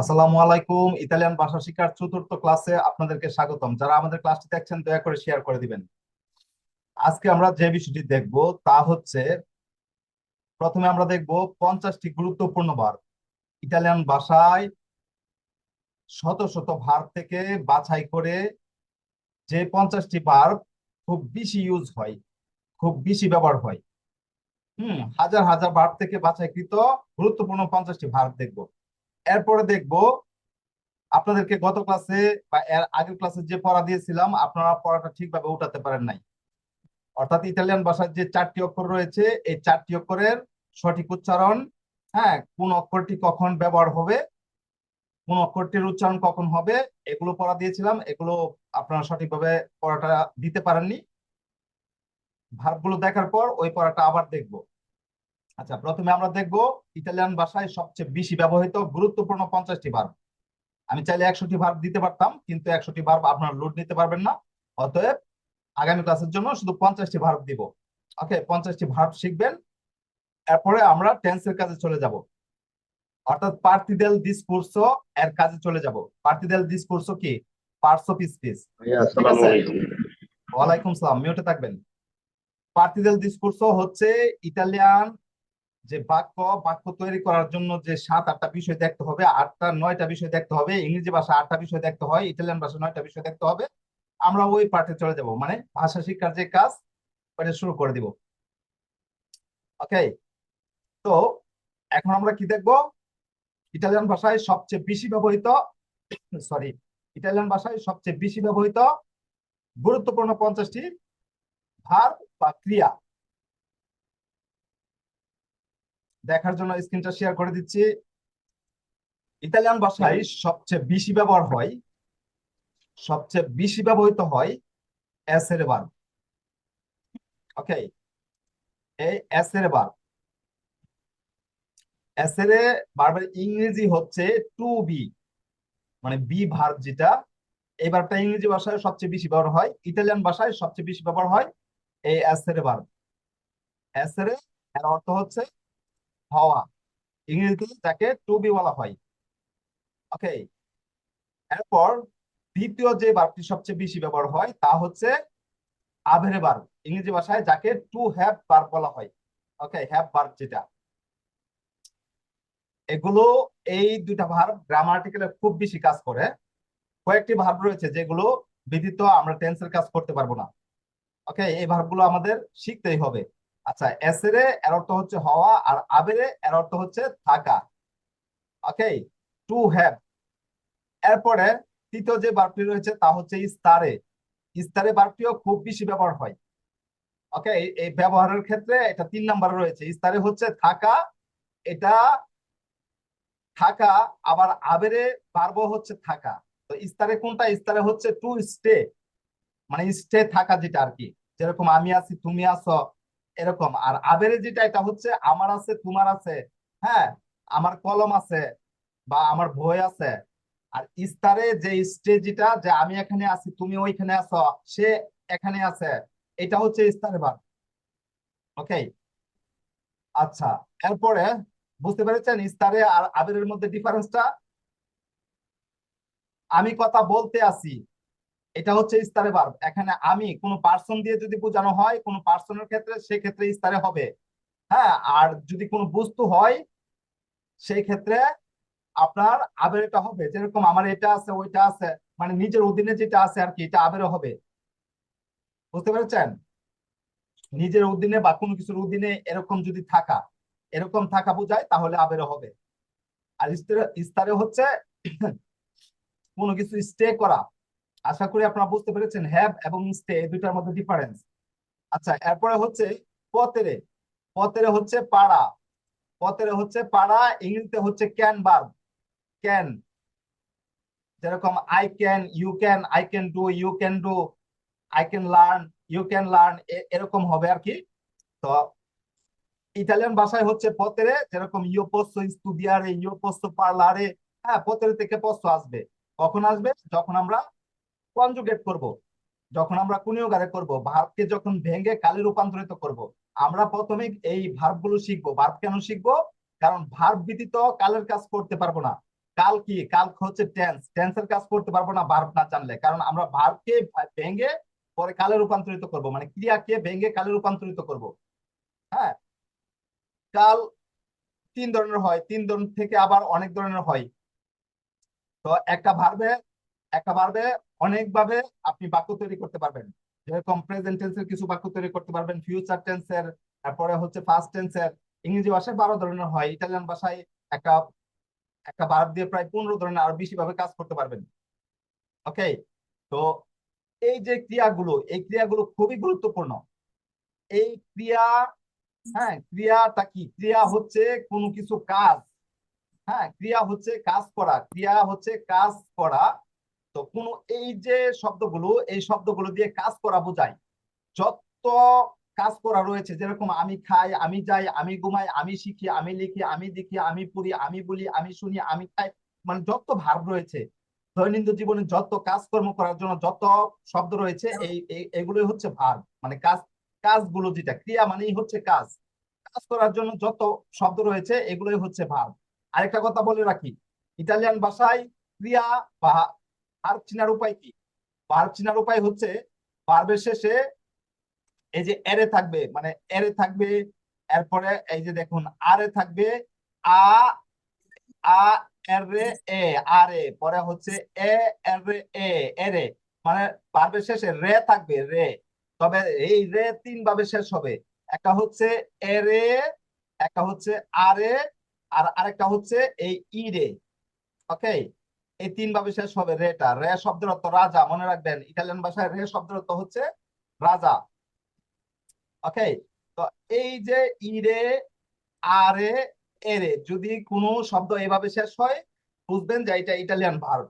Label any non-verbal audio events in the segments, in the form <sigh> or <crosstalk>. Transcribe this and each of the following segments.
আসসালামু আলাইকুম, ইতালিয়ান ভাষা শিক্ষার চতুর্থ ক্লাসে আপনাদেরকে স্বাগতম। যারা আমাদের ক্লাসটি দেখছেন, দয়া করে শেয়ার করে দিবেন। আজকে আমরা যে বিষয়টি দেখব, তা হচ্ছে, প্রথমে আমরা দেখব পঞ্চাশটি গুরুত্বপূর্ণ ভার্ব ইতালিয়ান ভাষায় শত শত ভার্ব থেকে বাছাই করে যে পঞ্চাশটি ভার্ব খুব বেশি ইউজ হয়, খুব বেশি ব্যবহার হয়। হুম, হাজার হাজার ভার্ব থেকে বাছাইকৃত গুরুত্বপূর্ণ পঞ্চাশটি ভার্ব দেখব। এরপরে দেখব আপনাদেরকে গত ক্লাসে বা এর আগের ক্লাসে যে পড়া দিয়েছিলাম, আপনারা পড়াটা ঠিকভাবে উঠাতে পারেন নাই। অর্থাৎ ইতালিয়ান ভাষার যে চারটি অক্ষর রয়েছে, এই চারটি অক্ষরের সঠিক উচ্চারণ হ্যাঁ কোন অক্ষরটি কখন ব্যবহার হবে, কোন অক্ষরটির উচ্চারণ কখন হবে, এগুলো পড়া দিয়েছিলাম, এগুলো আপনারা সঠিকভাবে পড়াটা দিতে পারেননি। ভাবগুলো দেখার পর ওই পড়াটা আবার দেখব। আচ্ছা প্রথমে আমরা দেখব ইতালিয়ান ভাষায় সবচেয়ে বেশি ব্যবহৃত গুরুত্বপূর্ণ পঞ্চাশটি ভার্ব আমি চাইলে একশোটি ভার্ব দিতে পারতাম কিন্তু একশোটি ভার্ব আপনারা লোড নিতে পারবেন না। অতএব আগামী ক্লাসের জন্য শুধু পঞ্চাশটি ভার্ব দিব। ওকে পঞ্চাশটি ভার্ব শিখবেন। এরপরে আমরা টেন্সের কাজে চলে যাব। অর্থাৎ পার্টিদেল ডিসকোর্সো এর কাজে চলে যাব। পার্টিদেল ডিসকোর্সো কি? পার্টস অফ স্পিচ ওয়ালাইকুম সালাম মিউটে থাকবেন। পার্টিদেল ডিসকোর্সো হচ্ছে ইতালিয়ান যে বাক্য বাক্য তৈরি করার জন্য যে সাত আটটা বিষয় দেখতে হবে, আটটা, নয়টা বিষয় দেখতে হবে, ইংরেজি ভাষা আটটা বিষয় দেখতে হয়, ইটালিয়ান ভাষা নয়টা বিষয় দেখতে হবে, আমরা ওই পার্টে চলে যাব। মানে ভাষা শিক্ষার যে কাজ ওটা শুরু করে দিব। ওকে তো এখন আমরা কি দেখব? ইটালিয়ান ভাষায় সবচেয়ে বেশি ব্যবহৃত <coughs> সরি ইটালিয়ান ভাষায় সবচেয়ে বেশি ব্যবহৃত গুরুত্বপূর্ণ পঞ্চাশটি ভার বা ক্রিয়া। দেখার জন্য স্ক্রিনটা শেয়ার করে দিচ্ছি। ইতালিয়ান ভাষায় সবচেয়ে বেশি ব্যবহার হয় সবচেয়ে বেশি ব্যবহৃত হয় এস এর বার ওকে এই এস এর বার এস এর বারবার ইংরেজি হচ্ছে টু বি মানে বি ভার্ব যেটা। এই ভার্বটা ইংরেজি ভাষায় সবচেয়ে বেশি ব্যবহার হয় ইতালিয়ান ভাষায় সবচেয়ে বেশি ব্যবহার হয় এই এস এর ভার্ব এস এর অর্থ হচ্ছে হওয়া। ইংরেজিতে যাকে টু বি বলা হয়। ওকে এরপর দ্বিতীয় যে ভার্বটি সবচেয়ে বেশি ব্যবহার হয়, তা হচ্ছে আভেরে ভার্ব ইংরেজি ভাষায় যাকে টু হ্যাভ ভার্ব বলা হয়। ওকে হ্যাভ ভার্ব যেটা। এগুলো এই দুইটা ভার্ব গ্রামাটিক্যালে খুব বেশি কাজ করে। কয়েকটি ভার্ব রয়েছে যেগুলো ব্যতীত আমরা টেন্সের কাজ করতে পারব না। ওকে এই ভার্বগুলো আমাদের শিখতেই হবে। আচ্ছা এসেরে এর অর্থ হচ্ছে হওয়া আর আবেরে এর অর্থ হচ্ছে থাকা। ওকে টু হ্যাভ এরপরে তৃতীয় যে ভার্বটি রয়েছে তা হচ্ছে ইস্তারে। ইস্তারে ভার্বটিও খুব বেশি ব্যবহার হয়। ওকে এই ব্যবহারের ক্ষেত্রে এটা তিন নাম্বার রয়েছে। ইস্তারে হচ্ছে থাকা, এটা থাকা, আবার আবেরে ভার্ব হচ্ছে থাকা। তো ইস্তারে কোনটা? ইস্তারে হচ্ছে টু স্টে মানে স্টে থাকা যেটা আর কি যেরকম আমি আছি, তুমি আছো এরকম। আর আবেরে যেটা, এটা হচ্ছে আমার আছে, তোমার আছে হ্যাঁ? আমার কলম আছে বা আমার বই আছে। আর ইস্তারে যে স্টেজ যেটা যে আমি এখানে আছি, তুমি ওইখানে আছো, সে এখানে আছে, এটা হচ্ছে ইস্তারে ভাব ওকে আচ্ছা এরপরে বুঝতে পেরেছেন ইস্তারে আর আবেরের মধ্যে ডিফারেন্সটা আমি কথা বলতে আছি এটা হচ্ছে ইস্তারে ভার্ব। এখানে আমি কোন পার্সন দিয়ে যদি বোঝানো হয়, কোন পার্সনের ক্ষেত্রে সেক্ষেত্রে ইস্তারে হবে। হ্যাঁ আর যদি কোনো বস্তু হয় সেই ক্ষেত্রে আপনার আবেরেটা হবে। যেরকম আমার এটা আছে, ওইটা আছে মানে নিজের অধীনে যেটা আছে আর কি, এটা আবেরে হবে। বুঝতে পেরেছেন? নিজের অধীনে বা কোনো কিছুর অধীনে এরকম যদি থাকা, এরকম থাকা বোঝায়, তাহলে আবেরে হবে। আর ইস্তারে হচ্ছে কোনো কিছু স্টে করা আশা করি আপনারা বুঝতে পেরেছেন হ্যাভ এবং স্টে দুইটার মধ্যে ডিফারেন্স আচ্ছা এরপরে হচ্ছে পতেরে পতেরে হচ্ছে পাড়া পতেরে হচ্ছে পাড়া ইংরেজিতে হচ্ছে ক্যান বার্ব ক্যান যেরকম I can you can I can do you can do I can learn you can learn এরকম হবে আর কি। তো ইতালিয়ান ভাষায় হচ্ছে পতেরে যেরকম ইউ পোস্তো স্টুডিয়ারে ইউ পোস্তো পার্লারে হ্যাঁ পতেরে থেকে পোস্তো আসবে। কখন আসবে? যখন আমরা কনজুগেট করব। যখন আমরা কুনিয়োগারে করব ভার্বকে যখন ভেঙে কালে রূপান্তরিত করব, আমরা প্রথমে এই ভার্বগুলো শিখব। ভার্ব কেন শিখব? কারণ ভার্ব ব্যতীত কালের কাজ করতে পারব না। কাল কি? কাল হচ্ছে টেন্স টেন্সের কাজ করতে পারব না ভার্ব না জানলে। কারণ আমরা ভার্বকে ভেঙে পরে কালে রূপান্তরিত করব। মানে ক্রিয়াকে ভেঙে কালে রূপান্তরিত করব। হ্যাঁ? কাল তিন ধরনের হয়। তিন ধরনের থেকে আবার অনেক ধরনের হয়। তো একটা ভার্বে একটা ভার্বে অনেকভাবে আপনি বাক্য তৈরি করতে পারবেন। যেরকম প্রেজেন্ট টেন্সের কিছু বাক্য তৈরি করতে পারবেন ফিউচার টেন্সের তারপরে হচ্ছে ফার্স্ট টেন্সের ইংরেজি ভাষায় বারো ধরনের হয়, ইটালিয়ান ভাষায় একটা একটা ভার্ব দিয়ে প্রায় পনেরো ধরনের আরও বেশি ভাবে কাজ করতে পারবেন। ওকে তো এই যে ক্রিয়াগুলো, এই ক্রিয়াগুলো খুবই গুরুত্বপূর্ণ। এই ক্রিয়া হ্যাঁ ক্রিয়াটা কি? ক্রিয়া হচ্ছে কোনো কিছু কাজ। হ্যাঁ ক্রিয়া হচ্ছে কাজ করা। ক্রিয়া হচ্ছে কাজ করা। তো কোন এই যে শব্দগুলো এই শব্দগুলো দিয়ে কাজ করা বোঝায়। যত কাজ করা রয়েছে যেরকম আমি খাই আমি যাই আমি ঘুমাই আমি শিখি আমি লিখি আমি দেখি আমি পড়ি আমি বলি আমি শুনি আমি খাই মানে যত ভাব রয়েছে দৈনন্দিন জীবনে যত কাজকর্ম করার জন্য যত শব্দ রয়েছে এই এই- এগুলোই হচ্ছে ভার মানে কাজ কাজগুলো যেটা ক্রিয়া মানেই হচ্ছে কাজ। কাজ করার জন্য যত শব্দ রয়েছে এগুলোই হচ্ছে ভার আরেকটা কথা বলে রাখি ইটালিয়ান ভাষায় ক্রিয়া বা ভার্ব চিনার উপায় কি? ভার্ব চিনার উপায় হচ্ছে ভার্বের শেষে এই যে এরে থাকবে মানে এরে থাকবে, এরপরে এই যে দেখুন, আরে থাকবে, আ আ, এরে, এ, আরে, পরে হচ্ছে এ, এরে এ, এরে মানে ভার্বের শেষে রে থাকবে, রে, তবে এই রে তিন ভাবে শেষ হবে, একটা হচ্ছে এরে, একটা হচ্ছে আরে, আর আরেকটা হচ্ছে এই ইরে ওকে এই তিন ভাবে শেষ হবে রেটা। রে শব্দের অর্থ রাজা, মনে রাখবেন ইটালিয়ান ভাষায় রে শব্দের অর্থ হচ্ছে রাজা। ওকে? তো এই যে ইরে আরে এরে যদি কোনো শব্দ এভাবে শেষ হয়, বুঝবেন যে এটা ইটালিয়ান ভার্ব।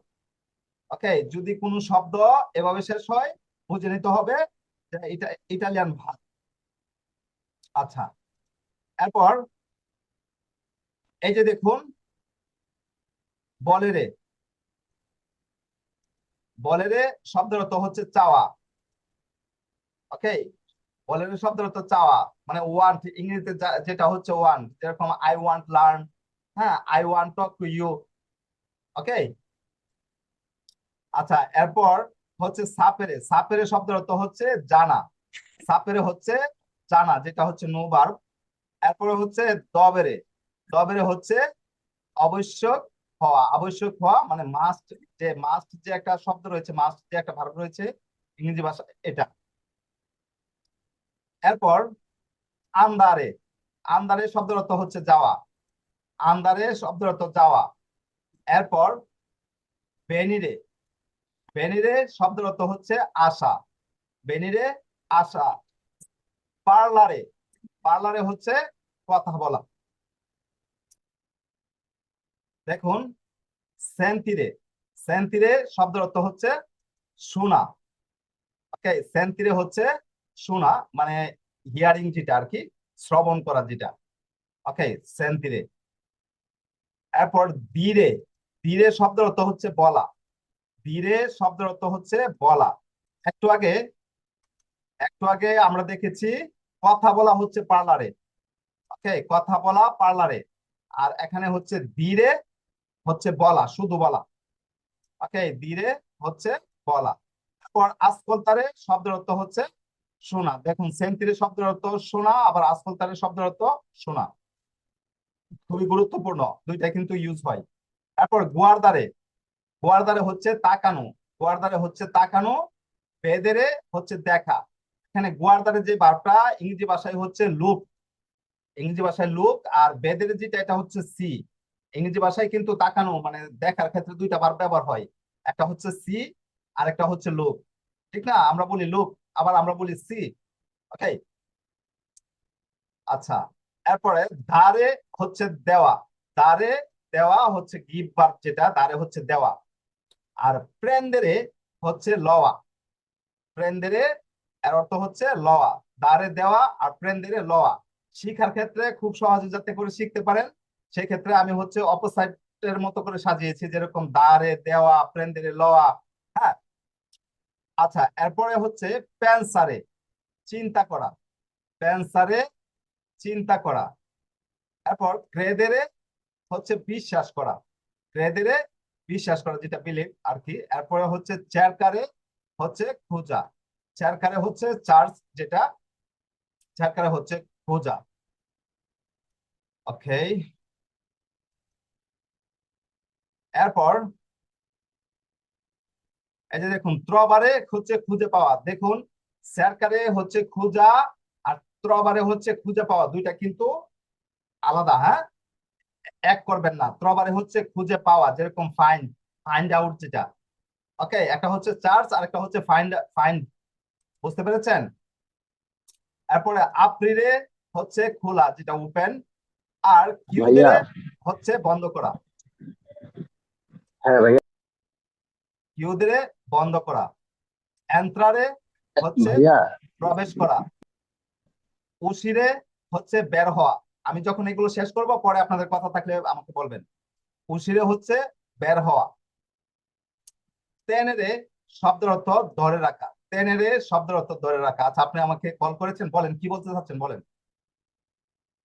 ওকে? যদি কোনো শব্দ এভাবে শেষ হয়, বুঝে নিতে হবে যে এটা ইটালিয়ান ভার্ব। আচ্ছা। এরপর এই যে দেখুন বলেরে বলেরে শব্দের অর্থ হচ্ছে চাওয়া। ওকে বলেরে শব্দের অর্থ চাওয়া। মানে ওয়ান্ট ইংরেজিতে যেটা হচ্ছে ওয়ান্ট যেরকম আই ওয়ান্ট লার্ন হ্যাঁ? I want talk to you okay আচ্ছা এরপর হচ্ছে সাপেরে সাপেরে শব্দের অর্থ হচ্ছে জানা। সাপেরে হচ্ছে জানা, যেটা হচ্ছে নো ভার্ব এরপরে হচ্ছে দবেরে দবেরে হচ্ছে আবশ্যক হওয়া, আবশ্যক হওয়া মানে মাস্ট যে মাস্ট যে একটা শব্দ রয়েছে মাস্ট যে একটা ভার্ব রয়েছে, ইংরেজি ভাষা এটা। এরপর আন্দারে আন্দারে শব্দের অর্থ হচ্ছে যাওয়া। আন্দারে শব্দের অর্থ যাওয়া। এরপর বেনিরে বেনিরে শব্দের অর্থ হচ্ছে আশা বেনিরে আশা পার্লারে পার্লারে হচ্ছে কথা বলা। দেখুন সেন্তিরে সেন্তিরে শব্দের অর্থ হচ্ছে শোনা। ওকে সেন্তিরে হচ্ছে শোনা মানে হিয়ারিং যেটা আর কি, শ্রবণ করা যেটা। ওকে সেন্তিরে এরপর ধীরে ধীরে শব্দের অর্থ হচ্ছে বলা। ধীরে শব্দের অর্থ হচ্ছে বলা। একটু আগে একটু আগে আমরা দেখেছি কথা বলা হচ্ছে পার্লারে ওকে কথা বলা পার্লারে আর এখানে হচ্ছে ধীরে হচ্ছে বলা, শুধু বলা। ওকে, ধীরে হচ্ছে বলা। তারপর আসকলতারে শব্দের অর্থ হচ্ছে শোনা। দেখুন সেন্তিরে শব্দের অর্থ শোনা, আবার আসকলতারে শব্দের অর্থ শোনা। খুবই গুরুত্বপূর্ণ দুইটা কিন্তু ইউজ হয়। তারপর গোয়ারদারে গোয়ারদারে হচ্ছে তাকানো। গোয়ারদারে হচ্ছে তাকানো, বেদেরে হচ্ছে দেখা। এখানে গোয়ার গোয়ারদারে যে ভার্বটা ইংরেজি ভাষায় হচ্ছে লুক ইংরেজি ভাষায় লুক আর বেদের যেটা, এটা হচ্ছে সি ইংরেজি ভাষায় কিন্তু তাকানো মানে দেখার ক্ষেত্রে দুইটা ভার্ব ব্যবহার হয়। একটা হচ্ছে সি আর একটা হচ্ছে লুক। ঠিক না? আমরা বলি লুক, আবার আমরা বলি সি। ওকে আচ্ছা এরপরে ধারে হচ্ছে দেওয়া। ধারে দেওয়া হচ্ছে গিভ ভার্ব যেটা, ধারে হচ্ছে দেওয়া। আর প্রেন্দেরে হচ্ছে লওয়া। প্রেন্দেরে, এর অর্থ হচ্ছে লওয়া। দারে দেওয়া আর প্রেন্দেরে লওয়া। শিখার ক্ষেত্রে খুব সহজে যাতে করে শিখতে পারেন সেই ক্ষেত্রে আমি হচ্ছে অপোসাইটের মতো করে সাজিয়েছি, যেরকম দাঁড়ে দেওয়া প্রেন্দেরে লওয়া হ্যাঁ? আচ্ছা এরপরে হচ্ছে প্যান্সারে, চিন্তা করা। প্যান্সারে চিন্তা করা। এরপর ক্রেদেরে হচ্ছে বিশ্বাস করা। ক্রেদেরে বিশ্বাস করা, যেটা বিলিভ আর কি। এরপরে হচ্ছে চেরকারে হচ্ছে খোঁজা। চেরকারে হচ্ছে চার্জ যেটা চেরকারে হচ্ছে খোঁজা। ওকে এরপর এই যে দেখুন ত্রবারে হচ্ছে খুঁজে পাওয়া। দেখুন স্যারকারে হচ্ছে খুঁজা আর ত্রবারে হচ্ছে খুঁজে পাওয়া। দুইটা কিন্তু আলাদা হ্যাঁ? এক করবেন না। ত্রবারে হচ্ছে খুঁজে পাওয়া যেরকম ফাইন্ড ফাইন্ড আউট যেটা। ওকে একটা হচ্ছে চার্জ আর একটা হচ্ছে ফাইন্ড ফাইন্ড বুঝতে পেরেছেন? এরপরে আপ্রিলে হচ্ছে খোলা যেটা ওপেন আর কিউরে হচ্ছে বন্ধ করা। হ্যাঁ ভাইয়া কিউদের বন্ধ করা। এন্ত্রারে হচ্ছে প্রবেশ করা। উশিরে হচ্ছে বের হওয়া। আমি যখন এগুলো শেষ করব পরে আপনাদের কথা থাকলে আমাকে বলবেন। উশিরে হচ্ছে বের হওয়া। তেনেরে শব্দের অর্থ ধরে রাখা। তেনেরে শব্দের অর্থ ধরে রাখা। আচ্ছা আপনি আমাকে কল করেছেন? বলেন কি বলতে চাচ্ছেন? বলেন।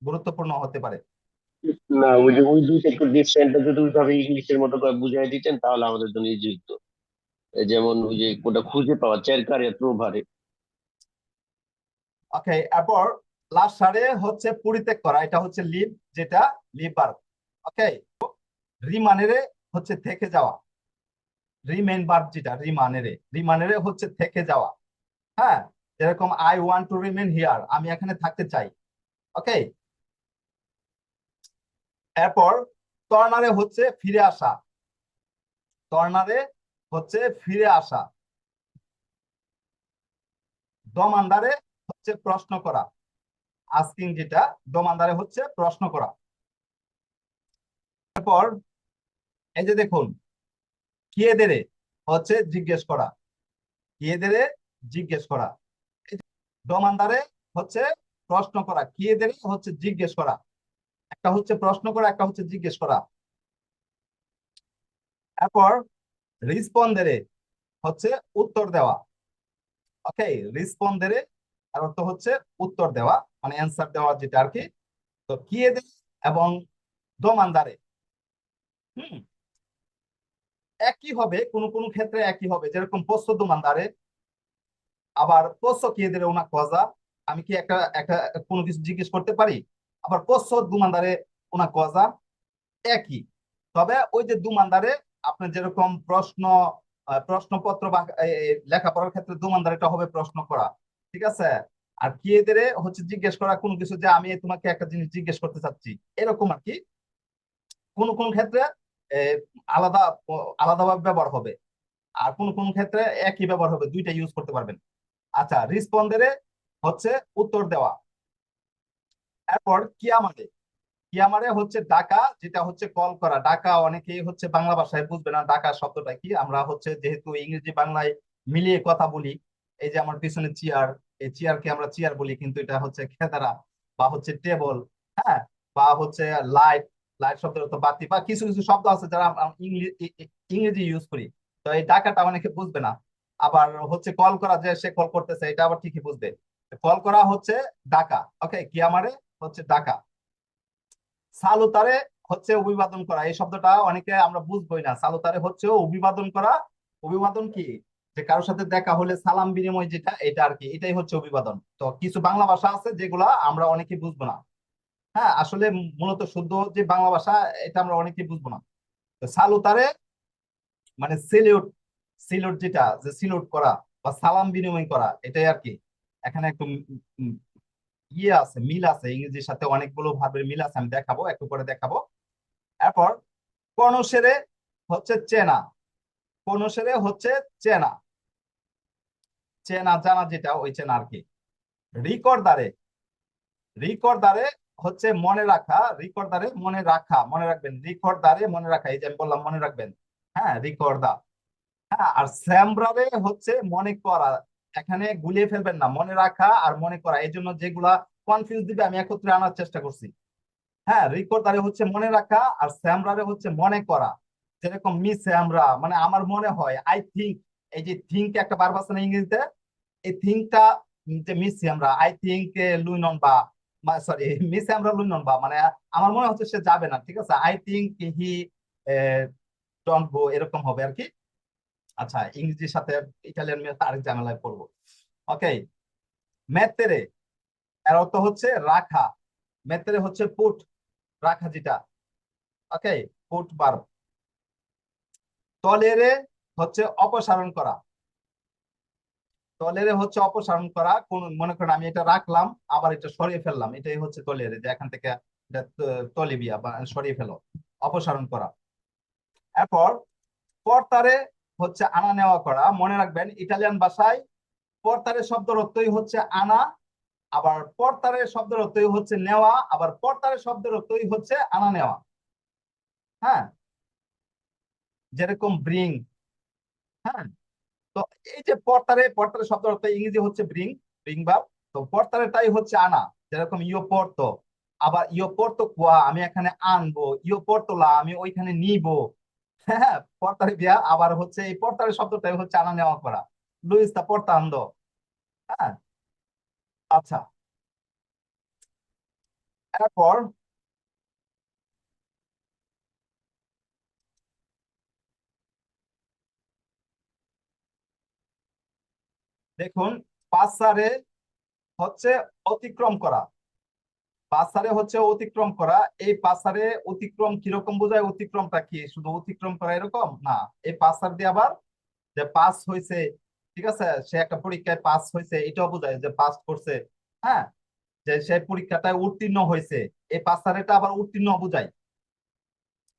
গুরুত্বপূর্ণ হতে পারে। না, ওই যে, ওই দুইটা একটু ডিফারেন্ট যদি ওইভাবে ইংলিশের মতো করে বুঝাই দিতেন, তাহলে আমাদের জন্য ইজি হতো যেমন ওই যে কোটা খুঁজে পাওয়া চেরকারে প্রভারে ওকে এরপর লাস্ট সারে হচ্ছে পরিত্যাগ করা, এটা হচ্ছে লিভ যেটা লিভার ওকে রিমানেরে হচ্ছে থেকে যাওয়া। রিমেন ভার্ব যেটা, রিমানেরে। রিমানেরে হচ্ছে থেকে যাওয়া। হ্যাঁ যেরকম I want to remain here আমি এখানে থাকতে চাই। ওকে এরপর তর্নারে হচ্ছে ফিরে আসা। তর্নারে হচ্ছে ফিরে আসা। দমান্দারে হচ্ছে প্রশ্ন করা। আস্কিং যেটা দমান্দারে হচ্ছে প্রশ্ন করা। তারপর এই যে দেখুন কিয়েদেরে হচ্ছে জিজ্ঞেস করা। কিয়েদেরে জিজ্ঞেস করা। দমান্দারে হচ্ছে প্রশ্ন করা। কিয়েদেরে হচ্ছে জিজ্ঞেস করা। একটা হচ্ছে প্রশ্ন করা, একটা হচ্ছে জিজ্ঞেস করা। এরপর রিসপন্দেরে হচ্ছে উত্তর দেওয়া। ওকে রিসপন্দেরে আর অর্থ হচ্ছে উত্তর দেওয়া মানে অ্যান্সার দেওয়া যেটা আর কি। তো কিয়েদে এবং দমান্দারে। হুম? একই হবে, কোন কোন ক্ষেত্রে একই হবে। যেরকম পোস্ত দমান্দারে, আবার পোস্ত কিয়েদের ওনা কজা আমি কি একটা একটা, কোনো কিছু জিজ্ঞেস করতে পারি? আবার পোস্ত দুমান্দারে ওনা কজা একই। তবে ওই যে দুমান্দারে আপনার যেরকম প্রশ্ন প্রশ্নপত্র বা লেখাপড়ার ক্ষেত্রে দুমান্দারেটা হবে প্রশ্ন করা, ঠিক আছে? আর কি এদের হচ্ছে জিজ্ঞেস করা কোনো কিছু যে আমি তোমাকে একটা জিনিস জিজ্ঞেস করতে চাচ্ছি, এরকম আর কি। কোন কোন ক্ষেত্রে আলাদা আলাদাভাবে ব্যবহার হবে, আর কোন কোন ক্ষেত্রে একই ব্যবহার হবে, দুইটা ইউজ করতে পারবেন। আচ্ছা রিসপন্ডেরে হচ্ছে উত্তর দেওয়া। এরপর কিয়ামারে কিয়ামারে হচ্ছে ডাকা, যেটা হচ্ছে কল করা। ডাকা অনেকেই হচ্ছে বাংলা ভাষায় বুঝবে না ডাকা শব্দটা কি। আমরা হচ্ছে যেহেতু ইংরেজি বাংলায় মিলিয়ে কথা বলি, এই যে আমার পিছনে চেয়ার, এই চেয়ারকে আমরা চেয়ার বলি, কিন্তু এটা হচ্ছে খেদারা বা হচ্ছে টেবল হ্যাঁ? বা হচ্ছে লাইট লাইট অর্থ বাতি বা কিছু কিছু শব্দ আছে যারা ইংরেজি ইউজ করি। তো এই ডাকাটা অনেকে বুঝবে না। আবার হচ্ছে কল করা যে সে কল করতেছে, এটা আবার ঠিকই বুঝবে। কল করা হচ্ছে ডাকা ওকে কি আমারে হচ্ছে ডাকা। সালুতারে হচ্ছে অভিবাদন করা। এই শব্দটা অনেকে আমরা বুঝবোই না। সালুতারে হচ্ছে অভিবাদন করা। অভিবাদন কি? যে কারোর সাথে দেখা হলে সালাম বিনিময় যেটা, এটা আর কি। এটাই হচ্ছে অভিবাদন। তো কিছু বাংলা ভাষা আছে যেগুলা আমরা অনেকে বুঝব না। হ্যাঁ আসলে মূলত শুদ্ধ যে বাংলা ভাষা, এটা আমরা অনেকে বুঝব না। তো সালুতারে মানে সেলিউট সিলুট যেটা, যে সিলুট করা বা সালাম বিনিময় করা, এটাই আর কি। এখানে একটু ইয়ে আছে, মিল আছে, ইংরেজির সাথে অনেকগুলো ভার্বের মিল আছে, আমি দেখাবো, একটু পরে দেখাবো। এরপর কনসেরে হচ্ছে চেনা কনসেরে হচ্ছে চেনা। চেনা জানা যেটা, ওই চেনা আর কি। রিকর্ডারে রিকর্ডারে হচ্ছে মনে রাখা রিকর্ডারে মনে রাখা, মনে রাখবেন রিকর্ডারে মনে রাখা, এই যে আমি বললাম মনে রাখবেন হ্যাঁ রিকর্ডা হ্যাঁ আর স্যামব্রারে হচ্ছে মনে করা এখানে গুলিয়ে ফেলবেন না, মনে রাখা আর মনে করা। এই জন্য যেগুলা কনফিউজ দিবে আমি একত্রে আনার চেষ্টা করছি। হ্যাঁ রিকর্ডারে হচ্ছে মনে রাখা আর স্যামরারে হচ্ছে মনে করা। যেরকম মিস স্যামরা মানে আমার মনে হয় আই থিঙ্ক এই যে থিঙ্ক একটা বার আছে না ইংরেজিতে? এই থিঙ্কটা যে মিস স্যামরা আই থিঙ্ক লুইনন বা সরি মিস স্যামরা লুইনন বা মানে আমার মনে হচ্ছে সে যাবে না, ঠিক আছে? I think he don't go এরকম হবে আর কি। আচ্ছা ইংরেজির সাথে ইটালিয়ান আরেক ঝামেলায় পড়ব। ওকে মেত্তেরে এর অর্থ হচ্ছে রাখা। মেত্তেরে হচ্ছে পুট রাখা যেটা। ওকে পুট বার তলেরে হচ্ছে অপসারণ করা। তলেরে হচ্ছে অপসারণ করা, কোন, মনে করেন আমি এটা রাখলাম, আবার এটা সরিয়ে ফেললাম, এটাই হচ্ছে তলেরে, যে এখান থেকে এটা ত- তলিবিয়া, বা সরিয়ে ফেলো। অপসারণ করা। এরপর কর্তারে হচ্ছে আনা নেওয়া করা। মনে রাখবেন, ইটালিয়ান ভাষায় কর্তারে শব্দের অর্থই হচ্ছে আনা, আবার পর্তারের শব্দের অর্থই হচ্ছে নেওয়া, আবার পর্তারের শব্দের অর্থই হচ্ছে আনা নেওয়া। হ্যাঁ? যেরকম ব্রিং হ্যাঁ? তো এই যে পর্তারে, পর্তারের শব্দ অর্থ ইংরেজি হচ্ছে ব্রিং ব্রিং ভার্ব তো পর্তারেটাই হচ্ছে আনা। যেরকম ইও পর্ত আবার ইও পর্তো কুয়া আমি এখানে আনব ইও পর্তোলা আমি ওইখানে নিবো হ্যাঁ পর্তারে বিয়া, আবার হচ্ছে এই পর্তারের শব্দটাই হচ্ছে আনা নেওয়া করা। লুইস দা পর্তান্দো হ্যাঁ? আচ্ছা। এরপর দেখুন পাসারে হচ্ছে অতিক্রম করা। পাসারে হচ্ছে অতিক্রম করা। এই পাসারে অতিক্রম কীরকম বোঝায়? অতিক্রমটা কি? শুধু অতিক্রম করা এরকম? না, এই পাসার দিয়ে আবার যে পাস হয়েছে ঠিক আছে? সে একটা পরীক্ষায় পাস হয়েছে এটাও বোঝায় যে পাস করছে হ্যাঁ? যে সে পরীক্ষাটায় উত্তীর্ণ হয়েছে এই পাসারেটা আবার উত্তীর্ণ বোঝায়।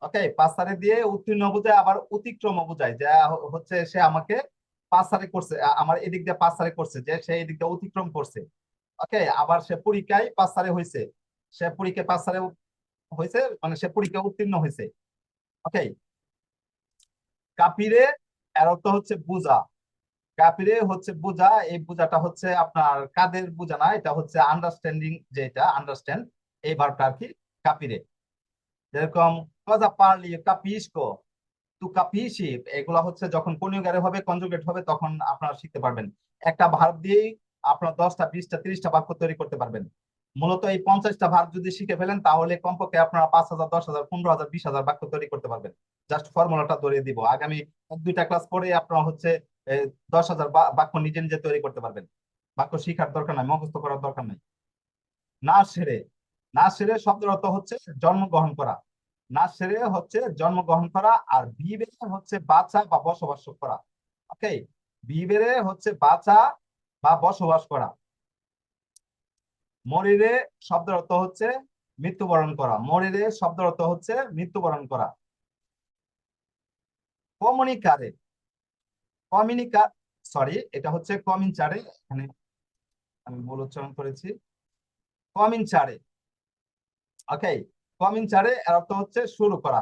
ওকে? পাসারে দিয়ে উত্তীর্ণ বোঝায়, আবার অতিক্রম বোঝায় যে হচ্ছে সে আমাকে পাসারে করছে আমার এদিক দিয়ে পাসারে করছে, যে সে এদিক দিয়ে অতিক্রম করছে। ওকে? আবার সে পরীক্ষায় পাসারে হয়েছে সে পরীক্ষায় পাসারে হয়েছে মানে সে পরীক্ষায় উত্তীর্ণ হয়েছে। ওকে কাপিরে এর অর্থ হচ্ছে কাপিরে হচ্ছে এই হচ্ছে আপনার কাদের না, এটা হচ্ছে আন্ডারস্ট্যান্ডিং যেটা আন্ডারস্ট্যান্ড এই আর কি, কাপিরে। যেরকম parli capisco তু কাপিসি? এগুলা হচ্ছে যখন হবে কনজুগেট হবে, তখন আপনারা শিখতে পারবেন। একটা ভার্ব দিয়েই আপনার দশটা, বিশটা, তিরিশটা বাক্য তৈরি করতে পারবেন। মূলত এই পঞ্চাশটা ভার্ব যদি শিখে ফেলেন, তাহলে কমপক্ষে আপনারা পাঁচ হাজার, দশ হাজার, পনেরো হাজার, বিশ হাজার বাক্য তৈরি করতে পারবেন। জাস্ট ফর্মুলাটা ধরিয়ে দিব। আগামী এক, দুইটা ক্লাস পরে আপনারা হচ্ছে দশ হাজার বাক্য নিজে নিজে তৈরি করতে পারবেন। বাক্য শিখার দরকার নাই, মুখস্থ করার দরকার নাই। না সেরে না সেরে শব্দের অর্থ হচ্ছে জন্মগ্রহণ করা। না সেরে হচ্ছে জন্মগ্রহণ করা আর বিবেরে হচ্ছে বাঁচা বা বসবাস করা। ওকে বিবেরে হচ্ছে বাঁচা বা বসবাস করা। মরিরে শব্দের অর্থ হচ্ছে মৃত্যুবরণ করা। মরিরে শব্দের অর্থ হচ্ছে মৃত্যুবরণ করা। কমিউনিকারে, কমিউনিকা সরি এটা হচ্ছে কমিনচারে এখানে আমি ভুল উচ্চারণ করেছি। কমিনচারে ওকে কমিনচারে এর অর্থ হচ্ছে শুরু করা।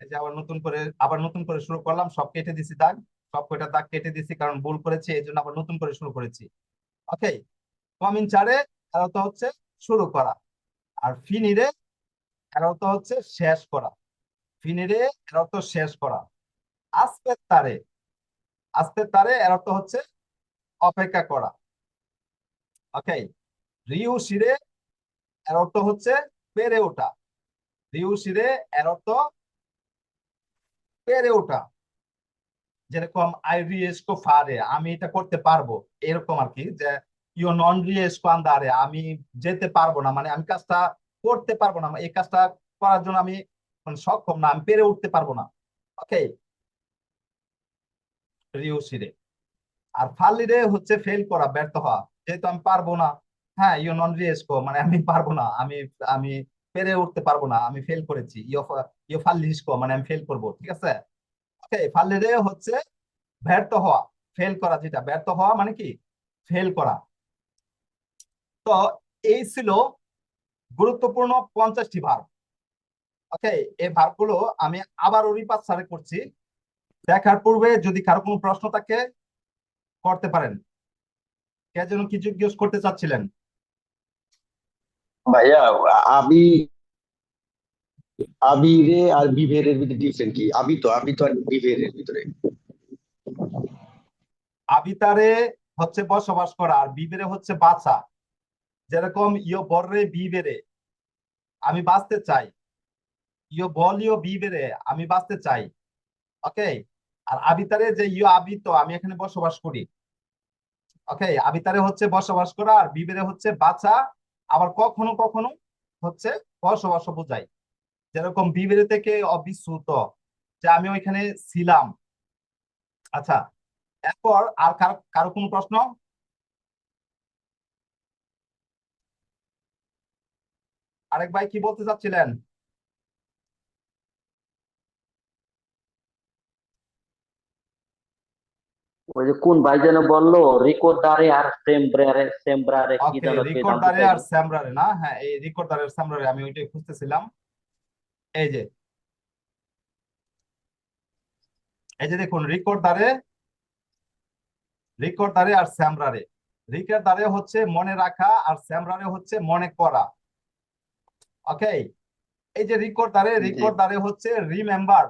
এই যে আবার নতুন করে, আবার নতুন করে শুরু করলাম, সব কেটে দিছি দাগ, সব কয়টা দাগ কেটে দিছি কারণ ভুল করেছি, এই জন্য আবার নতুন করে শুরু করেছি। ওকে কমিনচারে এর হচ্ছে শুরু করা। আর ফিনিরে এর হচ্ছে শেষ করা। ফিনিরে এর শেষ করা। আসপেত্তারে আসপেত্তারে এর অর্থ হচ্ছে অপেক্ষা করা। ওকে রিউশিরে এর অর্থ হচ্ছে পেরে ওঠা। রিউশিরে এর অর্থ পেরে ওঠা। যেরকম আই রিয়েস্কো ফারে, আমি এটা করতে পারব। এরকম আর কি, যে ইউ নন রিয়েস্কো আন্দারে আমি যেতে পারব না মানে আমি কাজটা করতে পারব না, এই কাজটা করার জন্য আমি মানে সক্ষম না, আমি পেরে উঠতে পারব না। ওকে? রিউশিরে আর ফালিরে হচ্ছে ফেল করা, ব্যর্থ হওয়া, যেহেতু আমি পারব না। হ্যাঁ ইউ নন রিয়েস্কো মানে আমি পারব না, আমি আমি পেরে উঠতে পারব না, আমি ফেল করেছি, ইউ ফাল্লিস্কো মানে আমি ফেল করব, ঠিক আছে? ওকে ফাল্লিরে হচ্ছে ব্যর্থ হওয়া ফেল করা যেটা, ব্যর্থ হওয়া মানে কি? ফেল করা। তো এই ছিল গুরুত্বপূর্ণ পঞ্চাশটি ভার্ব ওকে এই ভার্বগুলো আমি আবার রিপাস সারে করছি। দেখার পূর্বে যদি কারও কোনো প্রশ্ন থাকে করতে পারেন। কে যেন কি জিজ্ঞেস করতে চাচ্ছিলেন? ভাইয়া আবি আবিরে আর বিভেরের ভিতরে ডিফারেন্ট কি? আবি তো আবি তো আর বিভেরের ভিতরে। আবিতারে হচ্ছে বসবাস করা আর বিবেরে হচ্ছে বাঁচা যেরকম ইয়ো বর্রে বিবেরে আমি বাঁচতে চাই। ইয় বল ইয় বি বেড়ে, আমি বাঁচতে চাই। ওকে আর আবিতারে যে ইউ আবিত, আমি এখানে বসবাস করি। ওকে আবিতারে হচ্ছে বসবাস করা আর বিবেরে হচ্ছে বাঁচা। আবার কখনো কখনো হচ্ছে বসবাস বোঝায় যেরকম বিবেরে থেকে অবিশ্রুত যে আমি ওইখানে ছিলাম। আচ্ছা এরপর আর কারও কোনো প্রশ্ন? আরেক ভাই কি বলতে চাচ্ছিলেন? ওই যে কোন ভাই যেন বলল রিকর্ডারে আর সেম্ব্রারে সেম্ব্রারে কি যেন রিকর্ডারে আর? স্যামরারে না? হ্যাঁ এই রিকর্ডারের স্যামরারে আমি ওইটাই খুঁজতেছিলাম। এই যে এই যে দেখুন রিকর্ডারে রিকর্ডারে আর স্যামরারে রিকর্ডারে হচ্ছে মনে রাখা আর স্যামরারে হচ্ছে মনে করা। ওকে এই যে জি। রিকর্ডারে হচ্ছে রিমেম্বার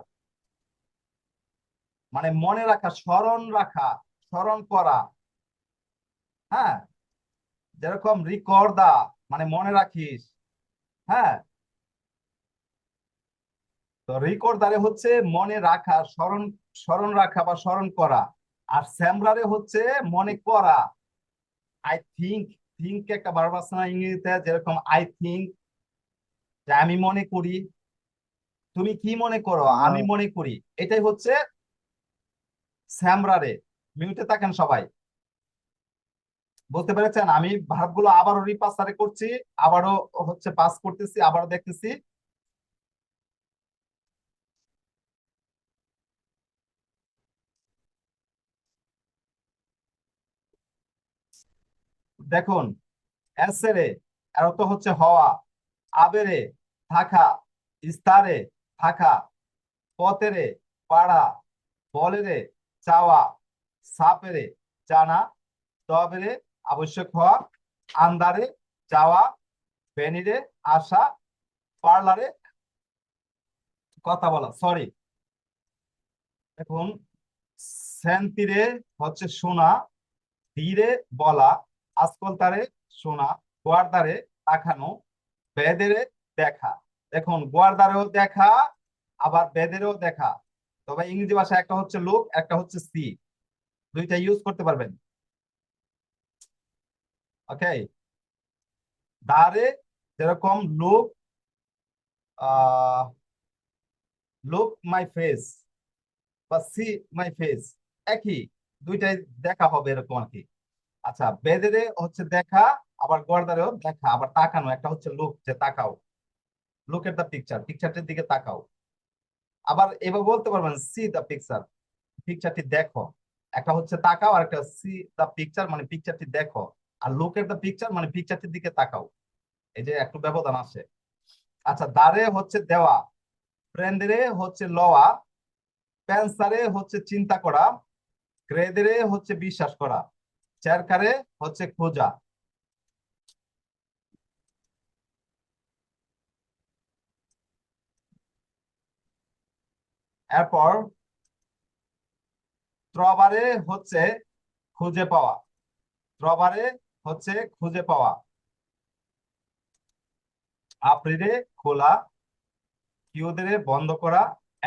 মানে মনে রাখা স্মরণ রাখা স্মরণ করা। হ্যাঁ? যেরকম রিকর্ডা মানে মনে রাখিস। হ্যাঁ? তো রিকর্ডারে হচ্ছে মনে রাখা স্মরণ স্মরণ রাখা বা স্মরণ করা। আর স্যামরারে হচ্ছে মনে করা। আই থিঙ্ক থিঙ্ক একটা বারবার ইংরেজিতে? যেরকম আই থিঙ্ক যে আমি মনে করি তুমি কি মনে করো? আমি মনে করি। এটাই হচ্ছে স্যামরারে মিউটে থাকেন সবাই। বুঝতে পেরেছেন? আমি ভার্বগুলো আবারও রিপাসারে করছি আবারও হচ্ছে পাস করতেছি আবারও দেখতেছি। দেখুন এসেরে এর অর্থ হচ্ছে হওয়া। আবেরে থাকা, ইস্তারে থাকা, পথেরে পাড়া, বলেরে চাওয়া, সাপেরে জানা, তবেরে আবশ্যক হওয়া আন্দারে যাওয়া বেনিরে আসা, পার্লারে কথা বলা সরি এখন সেন্তিরে হচ্ছে শোনা, ধীরে বলা আজকলতারে শোনা গোয়ারদারে তাকানো বেদেরে দেখা। দেখুন গোয়ারদারেও দেখা, আবার বেদেরও দেখা। তবে ইংরেজি ভাষা একটা হচ্ছে লোক, একটা হচ্ছে সি। দুইটা ইউজ করতে পারবেন। ওকে দারে যেরকম লুক লুক মাই ফেস বা সি মাই ফেস, একই। দুইটাই দেখা হবে এরকম আর কি। আচ্ছা বেদেরে হচ্ছে দেখা, আবার গর্দারেও দেখা, আবার তাকানো, একটা হচ্ছে লুক যে তাকাও। লুক এট দ্য পিকচার পিকচারটির দিকে তাকাও। আবার এবার বলতে পারবেন সি দ্য পিকচার পিকচারটি দেখো। একটা হচ্ছে তাকাও আর একটা সি দ্য পিকচার মানে পিকচারটি দেখো। আর লুক এট দ্য পিকচার মানে পিকচারটির দিকে তাকাও। এই যে একটু ব্যবধান আছে। আচ্ছা দারে হচ্ছে দেওয়া ফ্রেন্ডেরে হচ্ছে লওয়া, প্যান্সারে হচ্ছে চিন্তা করা গ্রেদেরে হচ্ছে বিশ্বাস করা। চেরকারে হচ্ছে খোঁজা। এরপর ত্রবারে হচ্ছে খুঁজে পাওয়া। ত্রবারে হচ্ছে খুঁজে পাওয়া। আপ্রিরে খোলা, কিউদেরে বন্ধ করা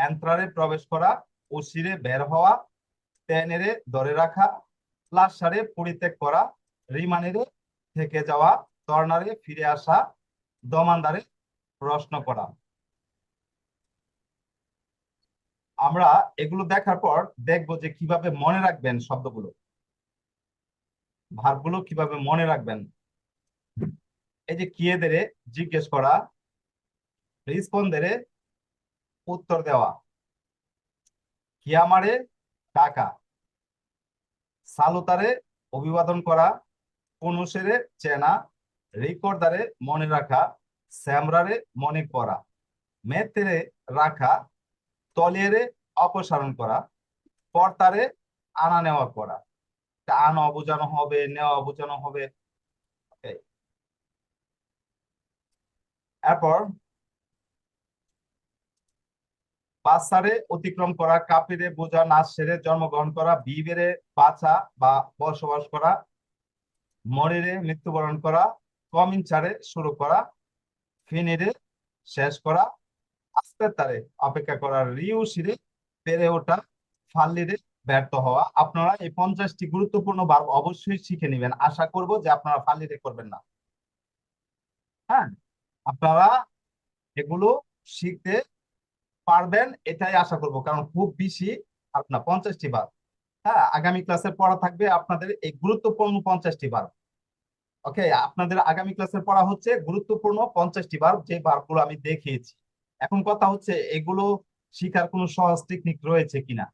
এন্ত্রারে প্রবেশ করা উশিরে বের হওয়া টেনেরে ধরে রাখা লাসারে পরিত্যাগ করা, রিমানেরে থেকে যাওয়া, তর্নারে ফিরে আসা, দমানদারে প্রশ্ন করা। আমরা এগুলো দেখার পর দেখব যে কীভাবে মনে রাখবেন শব্দগুলো। ভার্বগুলো কীভাবে মনে রাখবেন? এই যে কিয়েদেরে জিজ্ঞেস করা রিসপন্দেরে উত্তর দেওয়া। কিয়ামারে ডাকা সালুতারে অভিবাদন করা পুনুষেরে চেনা রিকর্দারে মনে রাখা, স্যামরারে মনে করা, মেতেরে রাখা, তলিয়েরে অপসারণ করা, পর্তারে আনা নেওয়া করা আনা বোঝানো হবে, নেওয়া বোঝানো হবে. এরপর বাসারে অতিক্রম করা, কাপিরে বোঝা, নাচ সেরে জন্মগ্রহণ করা, বিবেরে বাঁচা বা বসবাস করা, মরিরে মৃত্যুবরণ করা কমিন কমিনচারে শুরু করা, ফিনিরে শেষ করা আস্তে তারে অপেক্ষা করা, রিউ সিরে পেরে ওঠা, ফাল্লিরে ব্যর্থ হওয়া। আপনারা এই পঞ্চাশটি গুরুত্বপূর্ণ ভার্ব অবশ্যই শিখে নেবেন। আশা করব যে আপনারা ফাল্লিরে করবেন না। হ্যাঁ আপনারা এগুলো শিখতে পারবেন, এটাই আশা করব। কারণ খুব বেশি আপনার পঞ্চাশটি বার। হ্যাঁ আগামী ক্লাসের পড়া থাকবে আপনাদের এই গুরুত্বপূর্ণ পঞ্চাশটি বার। ওকে, আপনাদের আগামী ক্লাসের পড়া হচ্ছে গুরুত্বপূর্ণ পঞ্চাশটি বার, যে বারগুলো আমি দেখিয়েছি। এখন কথা হচ্ছে, এগুলো শিখার কোনো সহজ টেকনিক রয়েছে কিনা?